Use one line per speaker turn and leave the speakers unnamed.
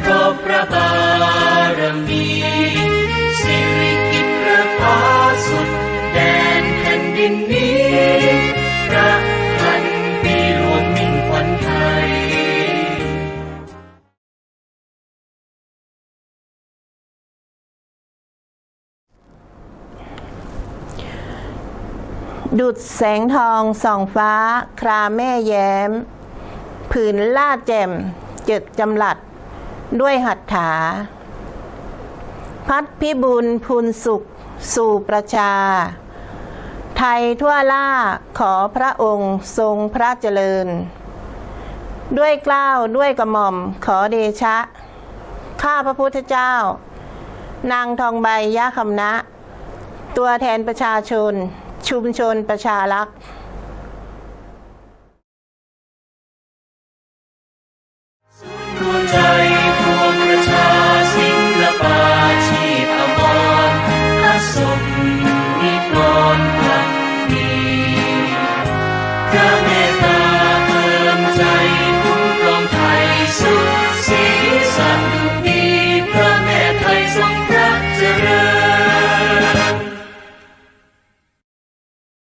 เพราะพระบารมีสิริกิตพระฟ้าสุดแดนแผ่นดินนี้พระพันปีหลวมมิ่งควันไทย
ดุดแสงทองส่องฟ้า คราแม่แย้ม ผืนลาดแจ่ม เจิดจำหลัด ด้วยหัตถา พัดพิบูลพูนสุข สู่ประชา ไทยทั่วล่าขอพระองค์ทรงพระเจริญ ด้วยเกล้าวด้วยกระหม่อมขอเดชะ ข้าพระพุทธเจ้า นางทองใบยะคำนะ ตัวแทนประชาชน ชุมชนประชารักษ์